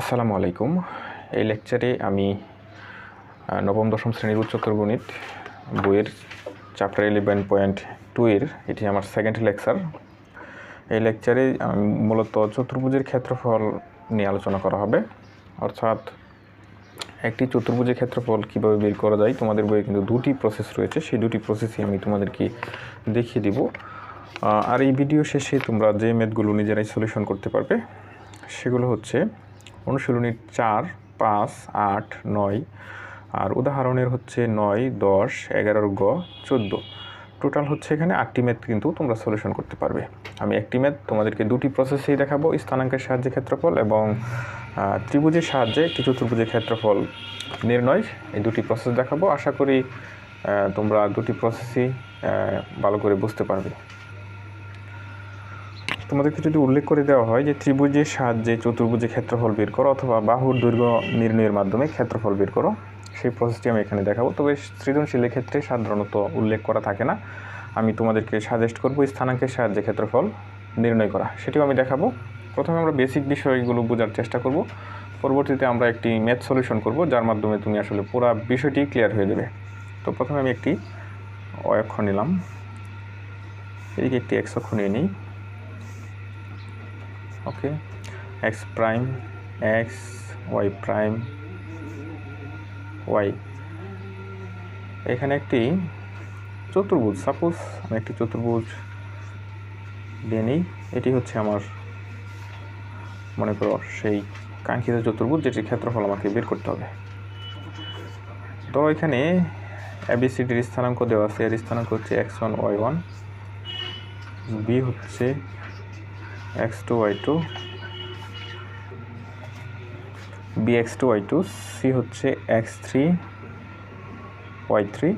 আসসালামু আলাইকুম। এই লেকচারে আমি নবম, দশম শ্রেণির উচ্চতর গণিত বইয়ের চ্যাপ্টার ইলেভেন পয়েন্ট টু এর, এটি আমার সেকেন্ড লেকচার এই লেকচারে আমি মূলত চতুর্ভুজের ক্ষেত্রফল নিয়ে আলোচনা করা হবে। অর্থাৎ একটি চতুর্ভুজের ক্ষেত্রফল কীভাবে বের করা যায়, তোমাদের বইয়ে কিন্তু দুটি প্রসেস রয়েছে। সেই দুটি প্রসেসই আমি তোমাদেরকে দেখিয়ে দিব। আর এই ভিডিও শেষে তোমরা যে ম্যাথগুলো নিজেরাই সলিউশন করতে পারবে, সেগুলো হচ্ছে অনুশীলনীর চার, পাঁচ, আট, নয় আর উদাহরণের হচ্ছে নয়, দশ, এগারোর গ, চোদ্দ। টোটাল হচ্ছে এখানে আটটি ম্যাথ কিন্তু তোমরা সলিউশন করতে পারবে। আমি একটি ম্যাথ তোমাদেরকে দুটি প্রসেসেই দেখাবো, স্থানাঙ্কের সাহায্যে ক্ষেত্রফল এবং ত্রিভুজের সাহায্যে একটি চতুর্ভুজের ক্ষেত্রফল নির্ণয়। এই দুটি প্রসেস দেখাবো। আশা করি তোমরা দুটি প্রসেসই ভালো করে বুঝতে পারবে। তোমাদেরকে যদি উল্লেখ করে দেওয়া হয় যে ত্রিভুজের সাহায্যে চতুর্ভুজের ক্ষেত্রফল বের করো অথবা বাহুর দৈর্ঘ্য নির্ণয়ের মাধ্যমে ক্ষেত্রফল বের করো, সেই প্রসেসটি আমি এখানে দেখাবো। তবে সৃজনশীলের ক্ষেত্রে সাধারণত উল্লেখ করা থাকে না। আমি তোমাদেরকে সাজেস্ট করব স্থানাঙ্কের সাহায্যে ক্ষেত্রফল নির্ণয় করা। সেটিও আমি দেখাবো। প্রথমে আমরা বেসিক বিষয়গুলো বোঝার চেষ্টা করব। পরবর্তীতে আমরা একটি ম্যাথ সলিউশন করব, যার মাধ্যমে তুমি আসলে পুরো বিষয়টি ক্লিয়ার হয়ে যাবে। তো প্রথমে আমি একটি অক্ষ নিলাম। এদিকে একটি অক্ষ নিয়ে নিই। Okay? X prime, X, Y prime, Y. এখানে একটি চতুর্ভুজ, সাপোজ আমি একটি চতুর্ভুজ দিয়ে নিই। এটি হচ্ছে আমার, মনে করো, সেই কাঙ্ক্ষিত চতুর্ভুজ যেটির ক্ষেত্রফল আমাকে বের করতে হবে। ধরো এখানে এবিসিডির স্থানাঙ্ক দেওয়া আছে। এর স্থানাঙ্ক হচ্ছে X one Y one B হচ্ছে X two Y two B X two Y two C হচ্ছে এক্স থ্রি ওয়াই থ্রি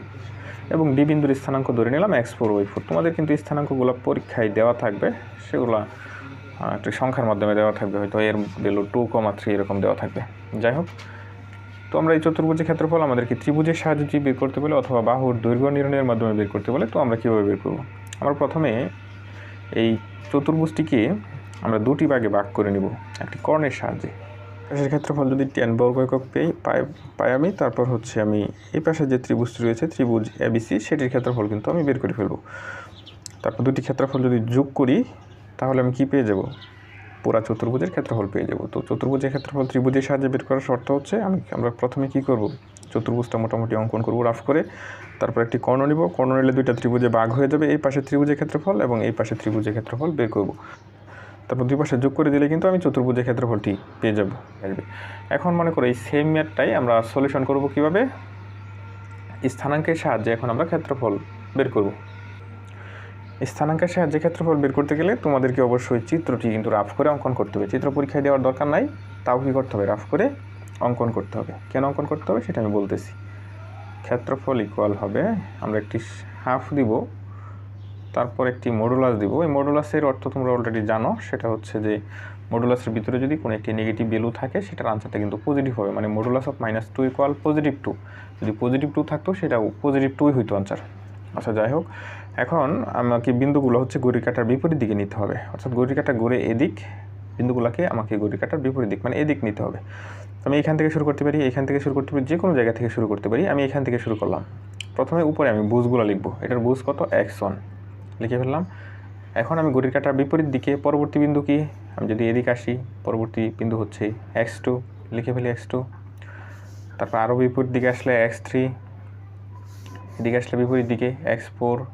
এবং ডি বিন্দুর স্থানাঙ্ক ধরে নিলাম এক্স ফোর ওয়াই ফোর তোমাদের কিন্তু স্থানাঙ্কগুলো পরীক্ষায় দেওয়া থাকবে, সেগুলো একটি সংখ্যার মাধ্যমে দেওয়া থাকবে, হয়তো এর ভ্যালু টু কমা থ্রি এরকম দেওয়া থাকবে। যাই হোক, তো আমরা এই চতুর্ভুজের ক্ষেত্রফল আমাদেরকে ত্রিভুজের সাহায্যে বের করতে বলে অথবা বাহুর দৈর্ঘ্য নির্ণয়ের মাধ্যমে বের করতে বলে, তো আমরা কীভাবে বের করব? আমরা প্রথমে এই চতুর্ভুজটিকে আমরা দুটি ভাগে ভাগ করে নিব, একটি কর্ণের সাহায্যে। পাশের ক্ষেত্রফল যদি টেন বর্গ একক পেয়ে পাই পাই আমি, তারপর হচ্ছে আমি এই পাশে যে ত্রিভুজটি রয়েছে, ত্রিভুজ এবিসি সেটির ক্ষেত্রফল কিন্তু আমি বের করে ফেলব। তারপর দুটি ক্ষেত্রফল যদি যোগ করি, তাহলে আমি কি পেয়ে যাব? পুরা চতুর্ভুজের ক্ষেত্রফল পেয়ে যাব। তো চতুর্ভুজের ক্ষেত্রফল ত্রিভুজের সাহায্যে বের করার শর্ত হচ্ছে, আমি, আমরা প্রথমে কি করব? চতুর্ভুজটা মোটামুটি অঙ্কন করব রাফ করে। তারপর একটি কর্ণ নিব। কর্ণ নিলে দুইটা ত্রিভুজে বাঘ হয়ে যাবে। এই পাশে ত্রিভুজের ক্ষেত্রফল এবং এই পাশে ত্রিভুজের ক্ষেত্রফল বের করব। তারপর দুই পাশে যোগ করে দিলে কিন্তু আমি চতুর্ভুজের ক্ষেত্রফলটি পেয়ে যাব। আসবে এখন মনে করো এই সেম ম্যাথটাই আমরা সলিউশন করব কীভাবে? স্থানাঙ্কের সাহায্যে এখন আমরা ক্ষেত্রফল বের করব। স্থানাঙ্কের সাহায্যে ক্ষেত্রফল বের করতে গেলে তোমাদেরকে অবশ্যই চিত্রটি কিন্তু রাফ করে অঙ্কন করতে হবে। চিত্র পরীক্ষায় দেওয়ার দরকার নাই। তাও কী করতে হবে? রাফ করে অঙ্কন করতে হবে। কেন অঙ্কন করতে হবে সেটা আমি বলতেছি। ক্ষেত্রফল ইকুয়াল হবে, আমরা একটি হাফ দিব, তারপর একটি মডুলাস দিব। এই মডুলাসের অর্থ তোমরা অলরেডি জানো, সেটা হচ্ছে যে মডুলাসের ভিতরে যদি কোনো একটি নেগেটিভ ভ্যালু থাকে, সেটার আনসারটা কিন্তু পজিটিভ হবে। মানে modulus of minus two equal positive two যদি পজিটিভ টু থাকতো, সেটা পজিটিভ টুই হইতো আনসার আচ্ছা যাই হোক। এখন আমাকে বিন্দুগুলো হচ্ছে ঘড়ি কাটার বিপরীত দিকে নিতে হবে। অর্থাৎ ঘড়ি কাটা ঘুরে এদিক, বিন্দুগুলোকে আমাকে ঘড়ি কাটার বিপরীত দিক মানে এদিক নিতে হবে। আমি এখান থেকে শুরু করতে পারি, এখান থেকে শুরু করতে পারি যে কোনো জায়গা থেকে শুরু করতে পারি, আমি এখান থেকে শুরু করলাম। প্রথমে উপরে আমি বুঝগুলো লিখব। এটার বুঝ কত? X one. লিখে ফেললাম। এখন আমি ঘড়ির কাটার বিপরীত দিকে, পরবর্তী বিন্দু কি? আমি যদি এদিকে আসি, পরবর্তী বিন্দু হচ্ছে এক্স টু। লিখে ফেলি এক্স টু। তারপর আরও বিপরীত দিকে আসলে এক্স থ্রি। এদিকে আসলে বিপরীত দিকে এক্স ফোর।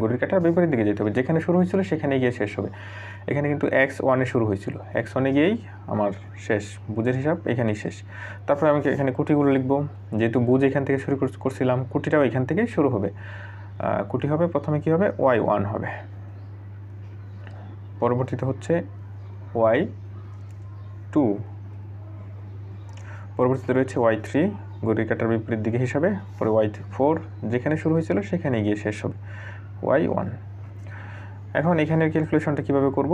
ঘড়ির কাটার বিপরীত দিকে যেতে হবে। যেখানে শুরু হয়েছিল সেখানে গিয়ে শেষ হবে। এখানে কিন্তু এক্স ওয়ানে শুরু হয়েছিল। এক্স ওয়ানে গিয়েই আমার শেষ বুঝের হিসাব এখানেই শেষ। তারপরে আমি এখানে কুটিগুলো লিখব। যেহেতু বুঝ এখান থেকে শুরু কর- করছিলাম, কুটিটাও এখান থেকে শুরু হবে। কুটি হবে, প্রথমে কি হবে? ওয়াই ওয়ান হবে। পরবর্তীতে হচ্ছে ওয়াই টু পরবর্তীতে রয়েছে ওয়াই থ্রি গড়ির কাটার বিপরীত দিকে হিসাবে। পরে ওয়াই ফোর যেখানে শুরু হয়েছিল, সেখানে গিয়ে শেষ হবে। ওয়াই ওয়ান এখন এখানের ক্যালকুলেশনটা কীভাবে করব?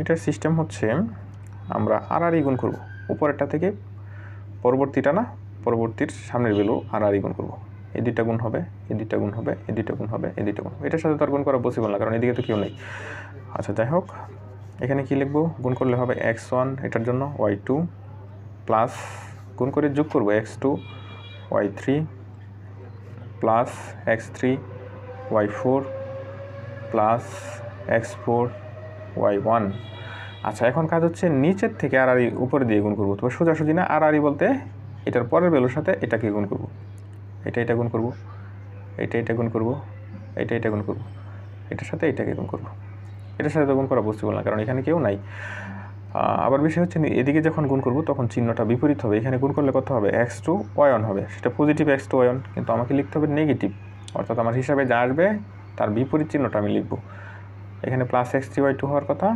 এটার সিস্টেম হচ্ছে আমরা আর আর গুণ করব। উপরেরটা থেকে পরবর্তীটা না, পরবর্তীর সামনের ভ্যালু আর আর গুণ করব। এই গুণ হবে, এই দুইটা গুণ হবে, এই দুইটা গুণ হবে, এই গুণ হবে। এটার সাথে তো আর গুণ করা পসিবল না, কারণ এদিকে তো কেউ নেই। আচ্ছা যাই হোক, এখানে কি লিখব? গুণ করলে হবে এক্স ওয়ান এটার জন্য ওয়াই টু প্লাস গুণ করে যোগ করব X two Y three plus X three Y four plus X four Y one আচ্ছা এখন কাজ হচ্ছে নিচের থেকে আর আর উপরে দিয়ে গুণ করব। তবে সোজাসুজি না আর আরই বলতে এটার পরের ভ্যালুর সাথে এটাকে গুণ করব। এটা এটা গুণ করব। এটা এটা গুণ করব। এটা এটা গুণ করব। এটার সাথে এটাকে গুণ করব। এটার সাথে তো গুণ করা পসিবল না, কারণ এখানে কেউ নাই। আবার বিষয় হচ্ছে এদিকে যখন গুণ করব, তখন চিহ্নটা বিপরীত হবে। এখানে গুণ করলে কত হবে? এক্স টু ওয়ান হবে। সেটা পজিটিভ এক্স টু ওয়ান কিন্তু আমাকে লিখতে হবে নেগেটিভ অর্থাৎ আমার হিসাবে যা আসবে, তার বিপরীত চিহ্নটা আমি লিখব। এখানে plus X three Y two হওয়ার কথা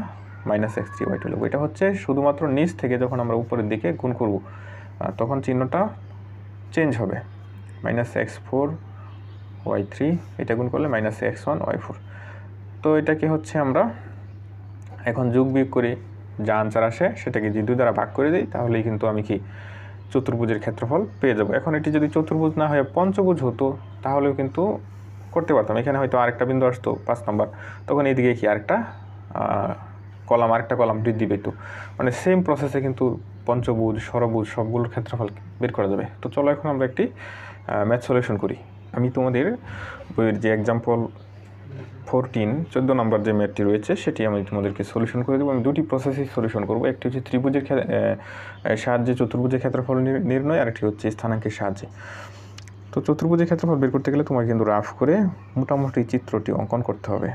minus X three Y two লিখব। এটা হচ্ছে শুধুমাত্র নিচ থেকে যখন আমরা উপরের দিকে গুণ করব তখন চিহ্নটা চেঞ্জ হবে। Minus X four Y three এটা গুণ করলে minus X one Y four তো এটাকে হচ্ছে আমরা এখন যোগ বিয়োগ করে, যা আনসার আসে সেটাকে যদি দ্বারা ভাগ করে দিই, তাহলেই কিন্তু আমি কি চতুর্ভুজের ক্ষেত্রফল পেয়ে যাব। এখন এটি যদি চতুর্ভুজ না হয়ে পঞ্চভুজ হতো, তাহলেও কিন্তু করতে পারতাম। এখানে হয়তো আরেকটা বিন্দু আসতো পাঁচ নম্বর। তখন এইদিকে কি আরেকটা কলাম আরেকটা কলাম বৃদ্ধি পেত। মানে সেম প্রসেসে কিন্তু পঞ্চভুজ ষড়ভুজ সবগুলোর ক্ষেত্রফল বের করা যাবে। তো চলো এখন আমরা একটি ম্যাথ সলিউশন করি। আমি তোমাদের বইয়ের যে এক্সাম্পল ফোরটিন চোদ্দ নম্বর যে ম্যাথটি রয়েছে, সেটি আমি তোমাদেরকে সলিউশন করে দেবো। আমি দুটি প্রসেসেই সলিউশন করব। একটি হচ্ছে ত্রিভুজের সাহায্যে চতুর্ভুজের ক্ষেত্রফল নির- নির্ণয়, আরেকটি হচ্ছে স্থানাঙ্কের সাহায্যে। তো চতুর্ভুজের ক্ষেত্রফল বের করতে গেলে তোমাকে কিন্তু রাফ করে মোটামুটি চিত্রটি অঙ্কন করতে হবে।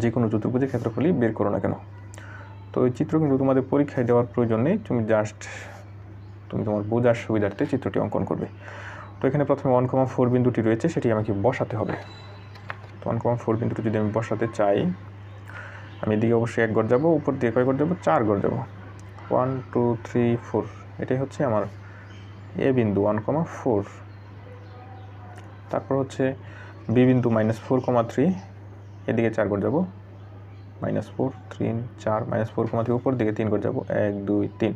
যে কোনো চতুর্ভুজের ক্ষেত্রফলই বের করো না কেন। তো এই চিত্র কিন্তু তোমাদের পরীক্ষায় দেওয়ার প্রয়োজন নেই, তুমি জাস্ট তুমি তোমার বোঝার সুবিধার্থে চিত্রটি অঙ্কন করবে। তো এখানে প্রথমে ওয়ান কমা ফোর বিন্দুটি রয়েছে, সেটি আমাকে বসাতে হবে। তো ওয়ান কমা ফোর বিন্দুটি যদি আমি বসাতে চাই, আমি এদিকে অবশ্যই এক গড় যাব, উপর দিয়ে কয় গড় যাব? চার গড় যাব। ওয়ান টু থ্রি ফোর এটাই হচ্ছে আমার এ বিন্দু ওয়ান কমা ফোর। তারপর হচ্ছে বি বিন্দু মাইনাস ফোর কমা থ্রি। এদিকে চার গড় যাব। মাইনাস ফোর, তিন, চার, মাইনাস ফোর কমা থ্রি, উপর দিকে তিন গড় যাব। এক, দুই, তিন।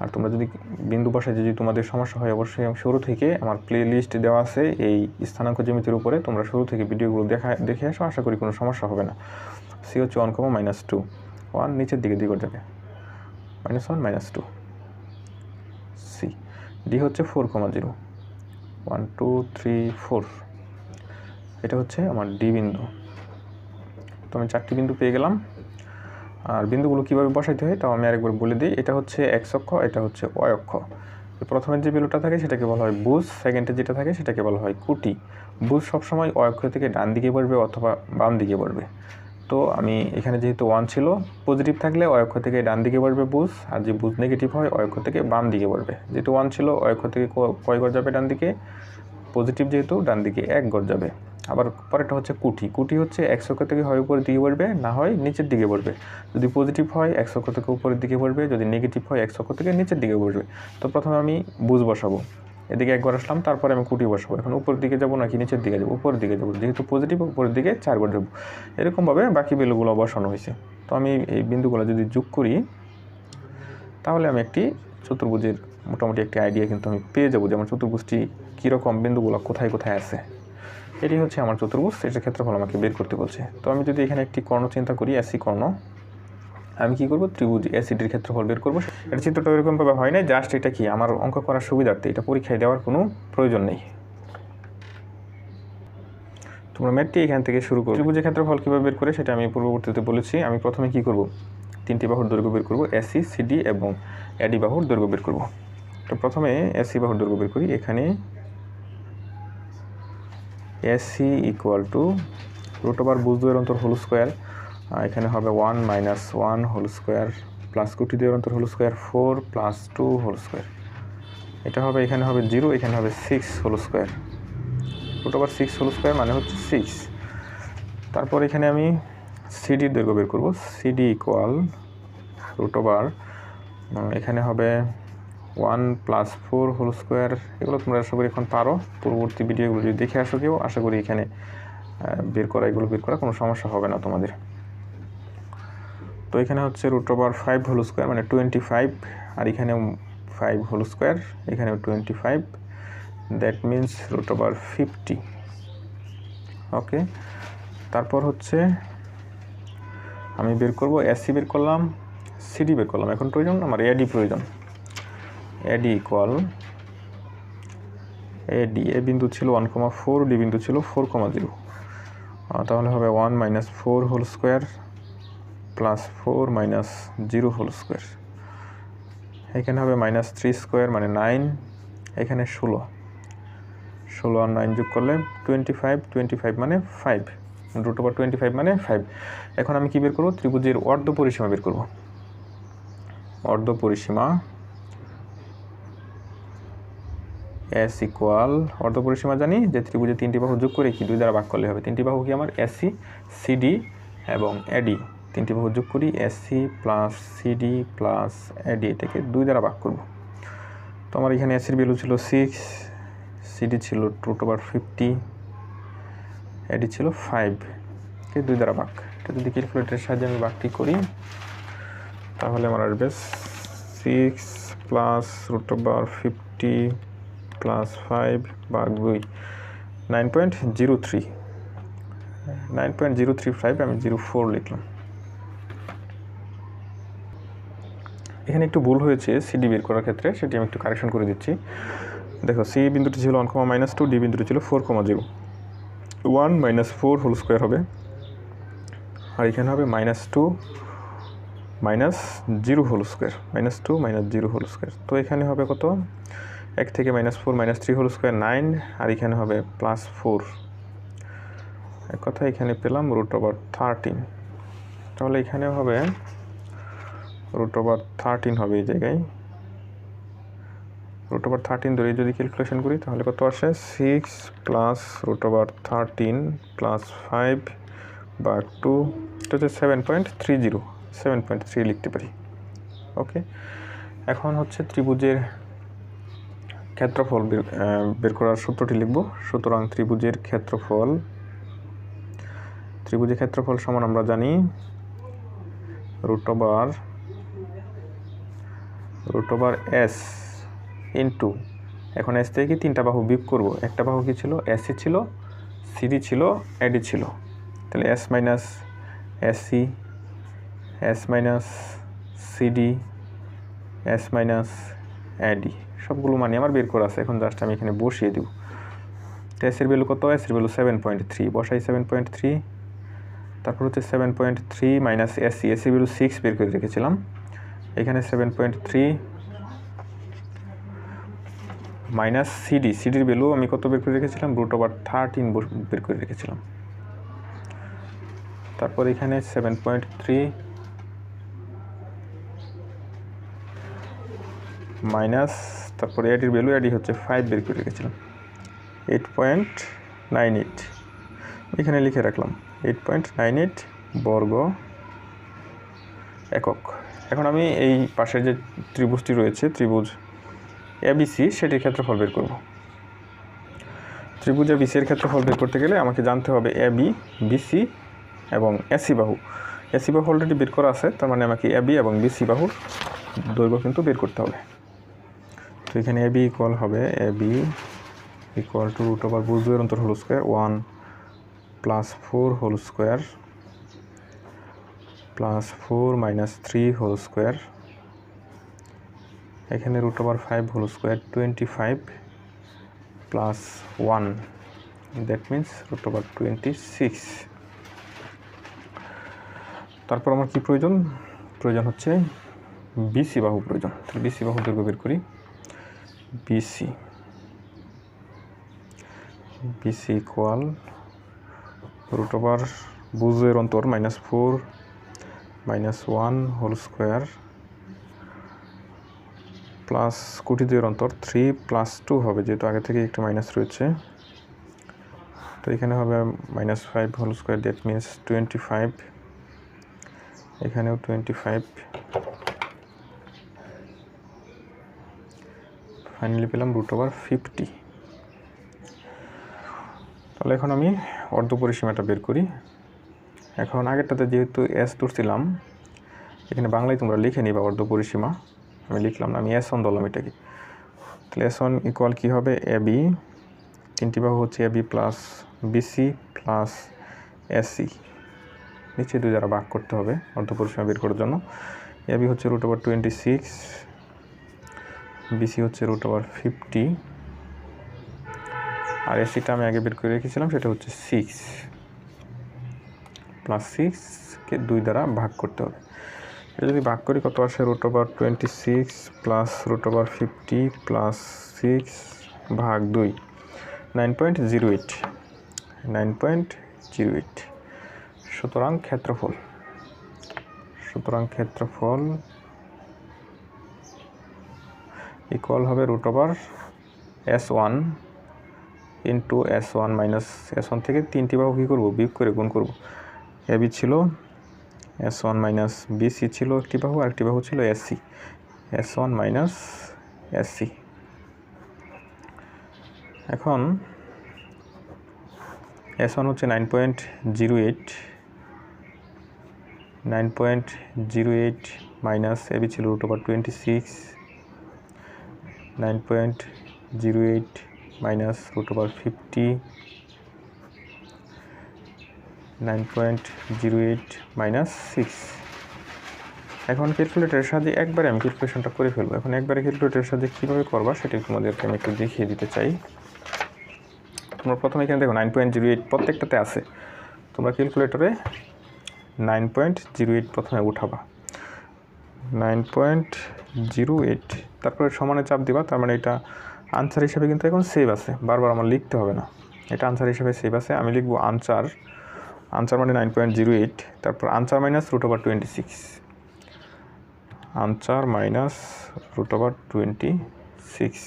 আর তোমরা যদি বিন্দু বসায় যদি তোমাদের সমস্যা হয়, অবশ্যই আমি শুরু থেকে আমার প্লে লিস্ট দেওয়া আছে। এই স্থানাঙ্ক জ্যামিতির উপরে তোমরা শুরু থেকে ভিডিওগুলো দেখা, দেখে আসো। আশা করি কোনো সমস্যা হবে না। সি হচ্ছে one comma minus two one নিচের দিকে দিকে যাবে। Minus one minus two D হচ্ছে four comma zero one two three four এটা হচ্ছে আমার ডি বিন্দু। তো আমি চারটি বিন্দু পেয়ে গেলাম। আর বিন্দুগুলো কীভাবে বসাইতে হয় তাও আমি আরেকবার বলে দিই। এটা হচ্ছে এক্স অক্ষ, এটা হচ্ছে ওয়াই অক্ষ। প্রথমের যে বিন্দুটা থাকে সেটাকে বলা হয় বুজ। সেকেন্ডে যেটা থাকে সেটাকে বলা হয় কুটি। বুজ সবসময় ওয়াই অক্ষ থেকে ডান দিকে পড়বে অথবা বাম দিকে পড়বে তো আমি এখানে যেহেতু ওয়ান ছিল পজিটিভ থাকলে অক্ষ থেকে ডান দিকে পড়বে বুজ আর যে বুজ নেগেটিভ হয় অক্ষ থেকে বাম দিকে পড়বে। যেহেতু ওয়ান ছিল অক্ষ থেকে কয় গড় যাবে ডান দিকে? পজিটিভ যেহেতু, ডান দিকে এক গড় যাবে। আবার পরেরটা হচ্ছে কুটি কুটি হচ্ছে একশো অক্ষ থেকে হয় উপরের দিকে পড়বে, না হয় নিচের দিকে পড়বে। যদি পজিটিভ হয় একশো অক্ষ থেকে উপরের দিকে পড়বে, যদি নেগেটিভ হয় একশো অক্ষ থেকে নিচের দিকে পড়বে। তো প্রথমে আমি বুঝ বসাবো। এদিকে একবার আসলাম, তারপরে আমি কুটি বসাবো। এখন উপর দিকে যাব নাকি নিচের দিকে যাব? উপরের দিকে যাব। যেহেতু পজিটিভ উপরের দিকে চার বার যাব। এরকমভাবে বাকি বিলগুলো বসানো হয়েছে। তো আমি এই বিন্দুগুলো যদি যোগ করি, তাহলে আমি একটি চতুর্ভুজের মোটামুটি একটি আইডিয়া কিন্তু আমি পেয়ে যাব যেমন চতুর্ভুজটি কীরকম, বিন্দুগুলো কোথায় কোথায় আছে। এটি হচ্ছে আমার চতুর্ভুজ, এটার ক্ষেত্রফল আমাকে বের করতে বলছে। তো আমি যদি এখানে একটি কর্ণ চিন্তা করি অ্যাসি কর্ণ আমি কি করব? ত্রিভুজ অ্যাসিডির ক্ষেত্রফল বের করব। এটা চিত্রটা এরকমভাবে হয় না জাস্ট এটা কি, আমার অঙ্ক করার সুবিধার্থে, এটা পরীক্ষায় দেওয়ার কোনো প্রয়োজন নেই। তোমরা ম্যাথটি এখান থেকে শুরু করো। ত্রিভুজের ক্ষেত্রফল কীভাবে বের করে, সেটা আমি পূর্ববর্তীতে বলেছি। আমি প্রথমে কি করব? তিনটি বাহুর দৈর্ঘ্য বের করব এসি সিডি এবং এডি বাহুর দৈর্ঘ্য বের করব। তো প্রথমে এসি বাহুর দৈর্ঘ্য বের করি, এখানে AC equal to root over বুঝ দুয়ের অন্তর হোল স্কোয়ার এখানে হবে one minus one whole square plus কুটি দুয়ের অন্তর whole square four plus two whole square এটা হবে, এখানে হবে জিরো এখানে হবে six whole square root over six whole square মানে হচ্ছে সিক্স তারপর এখানে আমি সিডির দৈর্ঘ্য বের করব। সিডি ইকুয়াল রুট ওভার এখানে হবে one plus four whole square এগুলো তোমরা আশা করি এখন পারো। পূর্ববর্তী ভিডিওগুলো যদি দেখে আসো কেউ, আশা করি এখানে বের করা, এগুলো বের করা কোনো সমস্যা হবে না তোমাদের। তো এখানে হচ্ছে root over five whole square মানে টোয়েন্টি ফাইভ আর এখানে ফাইভ হোল স্কোয়ার এখানে twenty five that means root over fifty okay তারপর হচ্ছে আমি বের করব এসি বের করলাম সিডি বের করলাম। এখন প্রয়োজন আমার এডি প্রয়োজন। এডি ইকুয়াল এডি এ বিন্দু ছিল ওয়ান কমা ফোর ডি বিন্দু ছিল ফোর কমা জিরো তাহলে হবে one minus four whole square plus four minus zero whole square এখানে হবে মাইনাস থ্রি স্কোয়ার মানে নাইন এখানে ষোলো। ষোলো আর নাইন যোগ করলে টোয়েন্টি ফাইভ টোয়েন্টি ফাইভ মানে five root over twenty five মানে ফাইভ এখন আমি কী বের করব? ত্রিভুজের অর্ধ পরিসীমা বের করব। অর্ধ পরিসীমা এস ইকুয়াল অর্ধ পরিসীমা জানি যে ত্রিভুজে তিনটি বাহু যোগ করে কি? দুই দ্বারা ভাগ করলে হবে। তিনটি বাহু কি আমার? এসি সিডি এবং এডি তিনটি বাহু যোগ করি AC plus CD plus AD এটাকে দুই দ্বারা ভাগ করব। তো আমার এখানে এসির ভ্যালু ছিল সিক্স সিডি ছিল রুট ওভার ফিফটি এডি ছিল ফাইভ কে দুই দ্বারা ভাগ। এটা যদি ক্যালকুলেটারের সাহায্যে আমি ভাগটি করি, তাহলে আমার আসবে six plus root over fifty plus five ভাগ দুই nine point zero three nine point zero three five আমি জিরো ফোর লিখলাম। এখানে একটু ভুল হয়েছে সিডি বের করার ক্ষেত্রে, সেটি আমি একটু কারেকশন করে দিচ্ছি। দেখো সি বিন্দুটি ছিল one comma minus two D বিন্দুটি ছিল four comma zero one minus four whole square হবে। আর এখানে হবে minus two minus zero whole square minus two minus zero whole square তো এখানে হবে কত? এক থেকে minus four minus three whole square nine আর এখানে হবে প্লাস ফোর এক কথা এখানে পেলাম রুট ওভার থার্টিন তাহলে এখানে হবে রুট ওভার থার্টিন হবে এই জায়গায়। রুট ওভার থার্টিন ধরে যদি ক্যালকুলেশন করি, তাহলে কত আসে? Six plus root over thirteen plus five বা টু এটা হচ্ছে seven point three zero seven point three লিখতে পারি। ওকে এখন হচ্ছে ত্রিভুজের ক্ষেত্রফল বের বের করার সূত্রটি লিখব। সুতরাং ত্রিভুজের ক্ষেত্রফল ত্রিভুজের ক্ষেত্রফল সমান আমরা জানি root over root over S into এখন এস থেকে কি তিনটা বাহু বিয়োগ করব। একটা বাহু কি ছিল? এসি ছিল সিডি ছিল এডি ছিল। তাহলে S minus AC S minus CD S minus AD সবগুলো মানে আমার বের করা আছে। এখন জাস্ট আমি এখানে বসিয়ে দেব। তো এসের ভ্যালু কত? এসের ভ্যালু সেভেন পয়েন্ট থ্রি বসাই সেভেন পয়েন্ট থ্রি তারপর হচ্ছে seven point three minus AC AC value six বের করে রেখেছিলাম। এখানে seven point three minus CD সিডির value আমি কত বের করে রেখেছিলাম? রুট ওভার থার্টিন বের করে রেখেছিলাম। তারপর এখানে সেভেন পয়েন্ট থ্রি মাইনাস তারপরে এডির ভ্যালু এডি হচ্ছে ফাইভ বের করে রেখেছিলাম। এইট পয়েন্ট নাইন এইট এখানে লিখে রাখলাম এইট পয়েন্ট নাইন এইট বর্গ একক। এখন আমি এই পাশের যে ত্রিভুজটি রয়েছে, ত্রিভুজ এবিসি সেটির ক্ষেত্রফল বের করব। ত্রিভুজ এবিসি এর ক্ষেত্রফল বের করতে গেলে আমাকে জানতে হবে এবি বিসি এবং এসি বাহু। এসি বাহু অলরেডি বের করা আছে, তার মানে আমাকে এবি এবং বিসি বাহুর দৈর্ঘ্য কিন্তু বের করতে হবে। তো এখানে এবি ইকুয়াল হবে AB equal to root over বুঝবের অন্তর whole square one plus four whole square plus four minus three whole square এখানে root over five whole square twenty five plus one that means root over twenty six তারপর আমার কি প্রয়োজন? প্রয়োজন হচ্ছে BC বাহু প্রয়োজন। তাহলে বিসি বাহু দৈর্ঘ্য বের করি। BC BC equal root over বুঝের অন্তর minus four minus one whole square plus কোটি দুইয়ের অন্তর, থ্রি প্লাস টু হবে, যেহেতু আগে থেকে একটু মাইনাস রয়েছে। তো এখানে হবে minus five whole square, that means twenty five. এখানেও টোয়েন্টি ফাইভ। ফাইনালি পেলাম রুট ওভার ফিফটি। তাহলে এখন আমি অর্ধ পরিসীমাটা বের করি। এখন আগেরটাতে যেহেতু এস ধরছিলাম এখানে বাংলায় তোমরা লিখে নিবা অর্ধ পরিসীমা। আমি লিখলাম না, আমি এস অন ধরলাম এটাকে। তাহলে এস অন ইকুয়াল কী হবে? এ বি তিনটি বাহু হচ্ছে A B plus BC plus AC নিচে দুই দ্বারা ভাগ করতে হবে অর্ধ পরিসীমা বের করার জন্য। এ বি হচ্ছে root over twenty six BC হচ্ছে রুট ওভার ফিফটি আর এসিটা আমি আগে বের করে রেখেছিলাম, সেটা হচ্ছে সিক্স প্লাস সিক্সকে দুই দ্বারা ভাগ করতে হবে। যদি ভাগ করি, কত আসে? Root over twenty six plus root over fifty plus six ভাগ দুই। Nine point zero eight nine point zero eight সুতরাং ক্ষেত্রফল। সুতরাং ক্ষেত্রফল ইকুয়াল হবে root over S one into S one minus S one থেকে তিনটি বাহু কী করব? বিয়োগ করে গুণ করব। এবি ছিল এস ওয়ান মাইনাস বিসি ছিল একটি বাহু আর একটি বাহু ছিল SC S one minus SC এখন এস ওয়ান হচ্ছে nine point zero eight nine point zero eight minus AB ছিল root over twenty six nine point zero eight minus root over fifty nine point zero eight minus six এখন ক্যালকুলেটারের সাহায্যে একবারে আমি ক্যালকুলেশনটা করে ফেলব। এখন একবারে ক্যালকুলেটারের সাহায্যে কীভাবে করবা সেটা তোমাদেরকে আমি একটু দেখিয়ে দিতে চাই। তোমরা প্রথমে এখানে দেখো নাইন পয়েন্ট জিরো এইট প্রত্যেকটাতে আছে। তোমরা ক্যালকুলেটরে নাইন পয়েন্ট জিরো এইট প্রথমে উঠাবা। নাইন পয়েন্ট জিরো এইট তারপরে সমানে চাপ দিবা, তার মানে এটা আনসার হিসেবে কিন্তু এখন সেভ আছে। বারবার আমার লিখতে হবে না। এটা আনসার হিসেবে সেভ আছে। আমি লিখব আনসার আনসার মানে নাইন পয়েন্ট জিরো এইট তারপর answer minus root over twenty six answer minus root over twenty six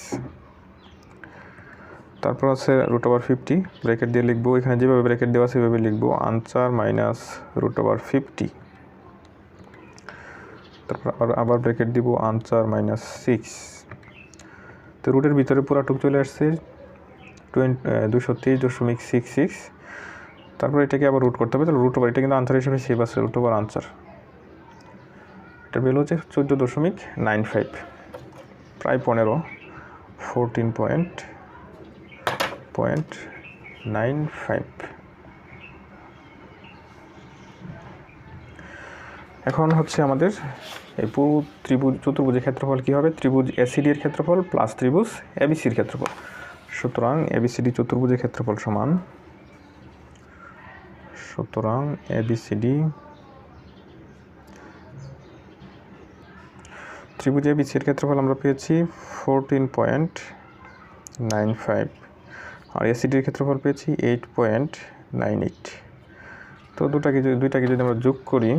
তারপর আছে রুট ওভার ফিফটি ব্র্যাকেট দিয়ে লিখব। এখানে যেভাবে ব্র্যাকেট দেওয়া সেভাবে লিখব। Answer minus root over fifty তারপর আবার আবার ব্র্যাকেট দিব আনসার মাইনাস সিক্স তো রুটের ভিতরে পুরাটুক চলে আসছে টোয়েন্টি দুশো তেইশ দশমিক সিক্স সিক্স তারপর এটাকে আবার রুট করতে হবে। তাহলে রুট ওভার এটা কিন্তু আনসার হিসেবে সেভ আছে রুট ওভার আনসার এটা ভ্যালু হচ্ছে চোদ্দ দশমিক নাইন ফাইভ প্রায় পনেরো fourteen point point nine five এখন হচ্ছে আমাদের এই পুরো ত্রিভুজ, চতুর্ভুজের ক্ষেত্রফল কী হবে? ত্রিভুজ এসিডি এর ক্ষেত্রফল প্লাস ত্রিভুজ এবিসির ক্ষেত্রফল। সুতরাং এবিসিডি চতুর্ভুজের ক্ষেত্রফল সমান সুতরাং এবিসিডি ত্রিভুজ এবিসির ক্ষেত্রফল আমরা পেয়েছি ফোরটিন পয়েন্ট নাইন ফাইভ। আর এসিডির ক্ষেত্রফল পেয়েছি এইট পয়েন্ট নাইন এইট। তো দুটাকে যদি, দুইটাকে যদি আমরা যোগ করি,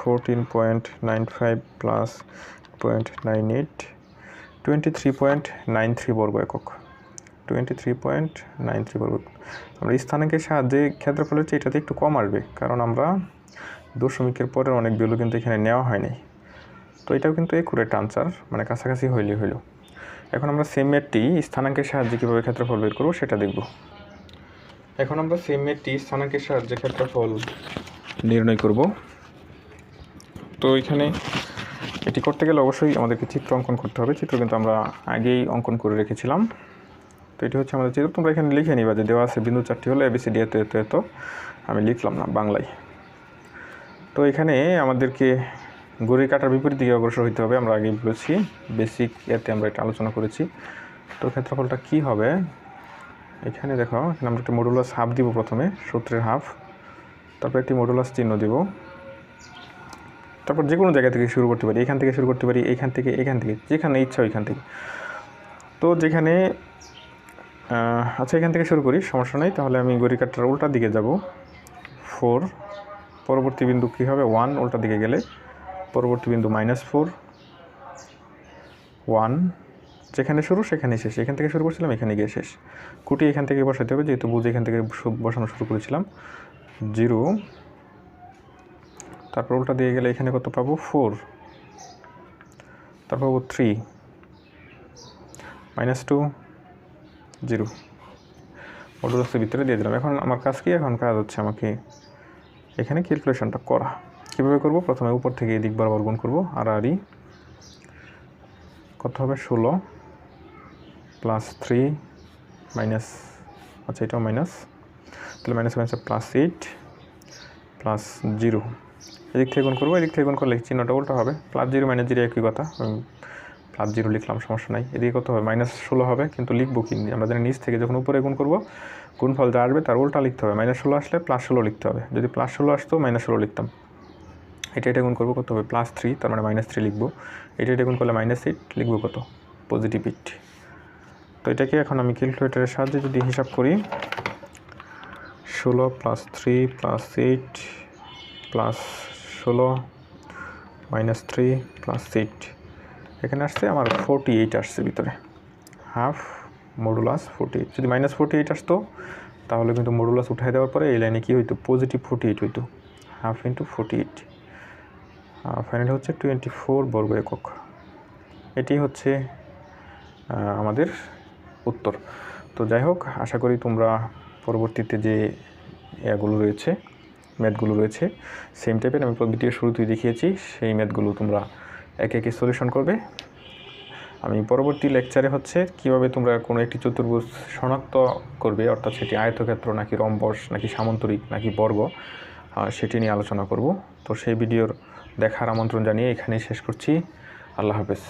fourteen point nine five plus point nine eight, twenty three point nine three বর্গ একক। Twenty three point nine three বর্গ আমরা স্থানাঙ্কের সাহায্যে ক্ষেত্রফল হচ্ছে এটাতে একটু কম আসবে, কারণ আমরা দশমিকের পরের অনেক ভ্যালু কিন্তু এখানে নেওয়া হয়নি তো এটাও কিন্তু একুরেট আনসার মানে কাছাকাছি হইলে হইল। এখন আমরা সেম ম্যাটটি স্থানাঙ্কের সাহায্যে কীভাবে ক্ষেত্রফল বের করব সেটা দেখব। এখন আমরা সেম ম্যাটটি স্থানাঙ্কের সাহায্যে ক্ষেত্রফল নির্ণয় করব। তো এখানে এটি করতে গেলে অবশ্যই আমাদেরকে চিত্র অঙ্কন করতে হবে। চিত্র কিন্তু আমরা আগেই অঙ্কন করে রেখেছিলাম। তো এটি হচ্ছে আমাদের চিত্র তোমরা এখানে লিখে নিবা যে দেওয়া আছে বিন্দু চারটি হলো এবিসিডি এত এত এত আমি লিখলাম না বাংলায়। তো এখানে আমাদেরকে গড়ির কাটার বিপরীত দিকে অগ্রসর হইতে হবে, আমরা আগেই বলেছি বেসিক এতে আমরা এটা আলোচনা করেছি। তো ক্ষেত্রফলটা কি হবে? এখানে দেখো, এখানে আমরা একটা মডুলাস হাফ দিব প্রথমে, সূত্রের হাফ তারপর একটি মডুলাস চিহ্ন দিব। তারপর যে কোনো জায়গা থেকে শুরু করতে পারি, এখান থেকে শুরু করতে পারি, এখান থেকে এখান থেকে, যেখানে ইচ্ছা ওইখান থেকে। তো যেখানে আচ্ছা এখান থেকে শুরু করি, সমস্যা নেই। তাহলে আমি গড়ি কাটার উল্টার দিকে যাব। ফোর পরবর্তী বিন্দু কী হবে? ওয়ান উল্টা দিকে গেলে। পরবর্তী বিন্দু মাইনাস ফোর ওয়ান যেখানে শুরু সেখানে শেষ। এখান থেকে শুরু করছিলাম, এখানে গিয়ে শেষ। কুটি এখান থেকে বসাতে হবে, যেহেতু বুঝে এখান থেকে বসানো শুরু করেছিলাম। জিরো তারপর উল্টা দিয়ে গেলে এখানে কত পাবো? ফোর তারপর পাবো থ্রি মাইনাস টু জিরো। মডুলাসের ভিতরে দিয়ে দিলাম। এখন আমার কাজ কি? এখন কাজ হচ্ছে আমাকে এখানে ক্যালকুলেশনটা করা। কীভাবে করব? প্রথমে উপর থেকে এদিক বরাবর গুণ করব। আর আরই কত হবে? ষোলো প্লাস থ্রি মাইনাস আচ্ছা এটাও মাইনাস তাহলে minus minus plus eight plus zero এদিক থেকে গুণ করব। এদিক থেকে গুণ করলে চিহ্নটা উল্টা হবে? প্লাস জিরো মাইনাস জিরো একই কথা। সাত জিরো লিখলাম, সমস্যা নাই। এদিকে কত হবে? মাইনাস ষোলো হবে, কিন্তু লিখব কি? আমরা জানি নিচ থেকে যখন উপরে গুণ করব গুণফল যা আসবে তার উল্টা লিখতে হবে। মাইনাস ষোলো আসলে প্লাস ষোলো লিখতে হবে। যদি প্লাস ষোলো আসতো, মাইনাস ষোলো লিখতাম। এটা এটা গুণ করব কত হবে? প্লাস থ্রি তার মানে মাইনাস থ্রি লিখব। এটা এটা গুণ করলে মাইনাস এইট লিখব কত? পজিটিভ এইট তো এটাকে এখন আমি ক্যালকুলেটারের সাহায্যে যদি হিসাব করি, ষোলো plus three plus eight plus ষোলো মাইনাস থ্রি প্লাস এইট এখানে আসছে আমার ফোরটি এইট আসছে ভিতরে। হাফ মডুলাস ফোরটি এইট যদি মাইনাস ফোরটি এইট আসতো, তাহলে কিন্তু মডুলাস উঠাই দেওয়ার পরে এই লাইনে কী হইতো? পজিটিভ ফোরটি এইট হইতো। Half into forty eight finally হচ্ছে টোয়েন্টি ফোর বর্গ একক। এটি হচ্ছে আমাদের উত্তর। তো যাই হোক, আশা করি তোমরা পরবর্তীতে যে ইয়াগুলো রয়েছে ম্যাথগুলো রয়েছে সেম টাইপের আমি ভিডিও শুরুতেই দেখিয়েছি, সেই ম্যাথগুলো তোমরা একে একে সলিউশন করবে। আমি পরবর্তী লেকচারে হচ্ছে কীভাবে তোমরা কোনো একটি চতুর্ভুজ শনাক্ত করবে, অর্থাৎ সেটি আয়তক্ষেত্র নাকি রম্বস, নাকি সামন্তরিক, নাকি বর্গ সেটি নিয়ে আলোচনা করব। তো সেই ভিডিওর দেখার আমন্ত্রণ জানিয়ে এখানেই শেষ করছি। আল্লাহ হাফেজ।